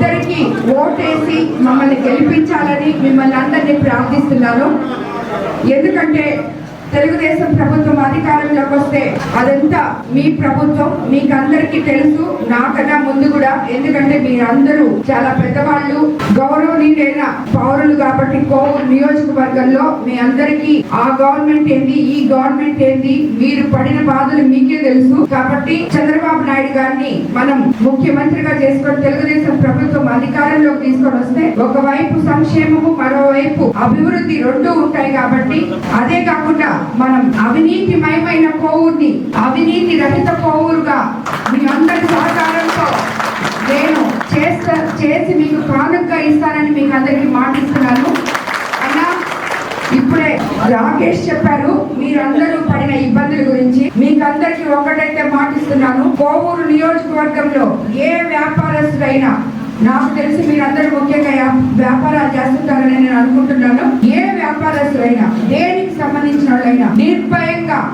ఇద్దరికి ఓటేసి మమ్మల్ని గెలిపించాలని మిమ్మల్ని అందరినీ ప్రార్థిస్తున్నాను. ఎందుకంటే తెలుగుదేశం ప్రభుత్వం అధికారంలోకి వస్తే అదంతా మీ ప్రభుత్వం మీకు అందరికీ తెలుసు. నాకన్నా ముందు కూడా ఎందుకంటే మీరందరూ చాలా పెద్దవాళ్ళు గౌరవనీయులైన పౌరులు కాబట్టి కోవూరు నియోజకవర్గంలో మీ అందరికీ ఆ గవర్నమెంట్ ఏంది ఈ గవర్నమెంట్ ఏంది మీరు పడిన బాధలు మీకే తెలుసు. కాబట్టి చంద్రబాబు నాయుడు గారిని మనం ముఖ్యమంత్రిగా చేసుకొని తెలుగుదేశం ప్రభుత్వం అధికారంలోకి తీసుకొని వస్తే ఒకవైపు సంక్షేమము మరోవైపు అభివృద్ధి రెండు ఉంటాయి కాబట్టి అదే కాకుండా మనం అవినీతిమయమైన కోవూరుని అవినీతి రహిత కోవూరుగా మీ అందరి సహకారంతో నేను చేస్తా చేసి మీకు కానుకగా ఇస్తానని మీకు అందరికీ మాటిస్తున్నాను. అన్నా ఇప్పుడే రాకేష్ చెప్పారు మీరందరూ పడిన ఇబ్బందుల గురించి. మీకందరికి ఒకటైతే మాటిస్తున్నాను కోవూరు నియోజకవర్గంలో ఏ వ్యాపారస్తుడైనా నాకు తెలిసి మీరందరూ ముఖ్యంగా వ్యాపారాలు చేస్తుంటారని నేను అనుకుంటున్నాను. ఏ వ్యాపారస్తులైనా దేనికి సంబంధించిన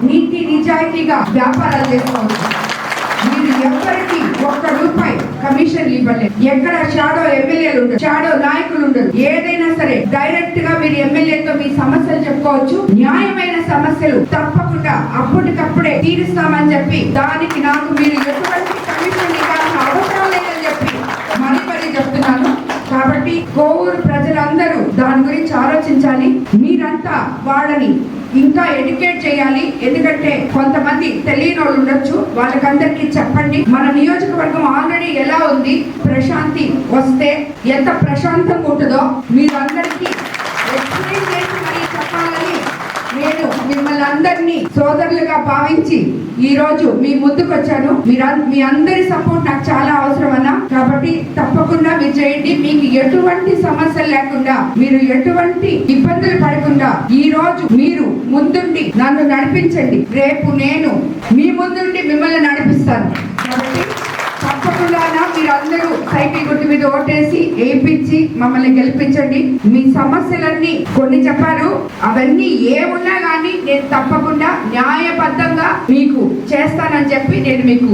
నీతి నిజాయితీగా వ్యాపారాలు చేసుకోవచ్చు మీరు ఎవరికి ఒక్క రూపాయి కమిషన్ ఇవ్వలేదు. ఎక్కడ షాడో ఎమ్మెల్యేలు ఉండరు షాడో నాయకులు ఉండరు. ఏదైనా సరే డైరెక్ట్గా మీరు ఎమ్మెల్యేతో మీ సమస్యలు చెప్పుకోవచ్చు. న్యాయమైన సమస్యలు తప్పకుండా అప్పటికప్పుడే తీరుస్తామని చెప్పి దానికి నాకు మీరు ఎటువంటి దాని గురించి ఆలోచించాలి. మీరంతా వాళ్ళని ఇంకా ఎడ్యుకేట్ చేయాలి. ఎందుకంటే కొంతమంది తెలియని వాళ్ళు ఉండొచ్చు. వాళ్ళకందరికీ చెప్పండి. మన నియోజకవర్గం ఆల్రెడీ ఎలా ఉంది? ప్రశాంతి వస్తే ఎంత ప్రశాంతంగా ఉంటుందో మీరు అందరికీ ఎక్స్ప్లెయిన్ చేసి మరీ చెప్పాలని నేను మిమ్మల్ని అందరినీ సోదరులుగా భావించి ఈ రోజు మీ ముందుకు వచ్చాను మీ అందరి సపోర్ట్ నాకు చాలా అవసరం అన్న. కాబట్టి తప్పకుండా మీరు చేయండి. మీకు ఎటువంటి సమస్యలు లేకుండా మీరు ఎటువంటి ఇబ్బందులు పడకుండా ఈ రోజు మీరు ముందుండి నన్ను నడిపించండి. రేపు నేను మీ ముందుండి మిమ్మల్ని నడిపిస్తాను. కాబట్టి తప్పకుండా మీరు అందరూ సైకిల్ గుర్తు మీద ఓటేసి వేయించి మమ్మల్ని గెలిపించండి. మీ సమస్యలన్నీ కొన్ని చెప్పారు అవన్నీ ఏమున్నా కానీ నేను తప్పకుండా న్యాయబద్ధంగా మీకు చేస్తానని చెప్పి నేను మీకు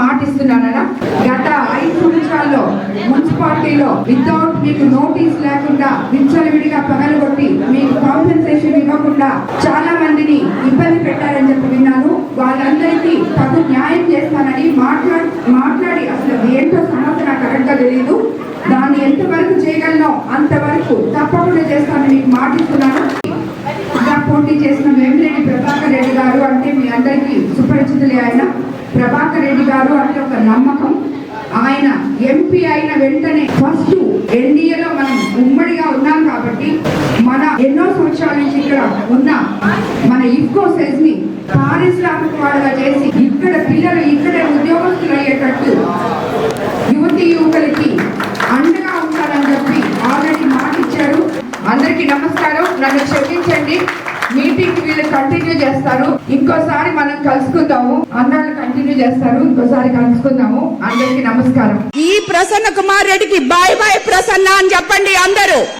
మాటిస్తున్నానన్నా. గత ఐదు సంవత్సరాల్లో మున్సిపాలిటీలో వితౌట్ మీకు నోటీస్ లేకుండా విచ్చలవిడిగా పగలగొట్టి మీకు కాంపెన్సేషన్ ఇవ్వకుండా చాలా మందిని ఇబ్బంది పెట్టారని చెప్పి విన్నాను. వాళ్ళందరికీ తగు న్యాయం చేస్తానని మాట్లాడి మాట్లాడి అసలు ఏంటో సమస్య నాకు కరెక్ట్గా తెలియదు దాన్ని ఎంతవరకు చేయగలనో అంతవరకు తప్పకుండా చేస్తానని మీకు మాటిస్తున్నాను. ఇంకా పోటీ చేసిన వేమిరెడ్డి ప్రభాకర్ రెడ్డి గారు అంటే మీ అందరికీ సుపరిచితులే ఆయన. ప్రభాకర్ రెడ్డి గారు అంటే ఒక నమ్మకం. ఆయన ఎంపీ అయిన వెంటనే ఫస్ట్ ఎన్డీఏలో మనం ఉమ్మడిగా ఉన్నాం కాబట్టి మన ఎన్నో సంవత్సరాల నుంచి ఇక్కడ ఉన్న మన ఇఫ్కో సెజ్ని పారిశ్రామిక వాడగా చేసి ఇక్కడ పిల్లలు ఇక్కడే ఉద్యోగస్తులు అయ్యేటట్టు యువతి యువకులకి అండగా ఉంటారని చెప్పి ఆల్రెడీ మాట ఇచ్చారు అందరికీ నమస్కారం. నన్ను క్షమించండి. మీటింగ్ వీళ్ళు కంటిన్యూ చేస్తారు. ఇంకోసారి మనం కలుసుకుందాము. అన్నాళ్ళు కంటిన్యూ చేస్తారు. ఇంకోసారి కలుసుకుందాము. అందరికీ నమస్కారం. ఈ ప్రసన్న కుమార్ రెడ్డికి బాయ్ బాయ్ ప్రసన్న అని చెప్పండి అందరూ.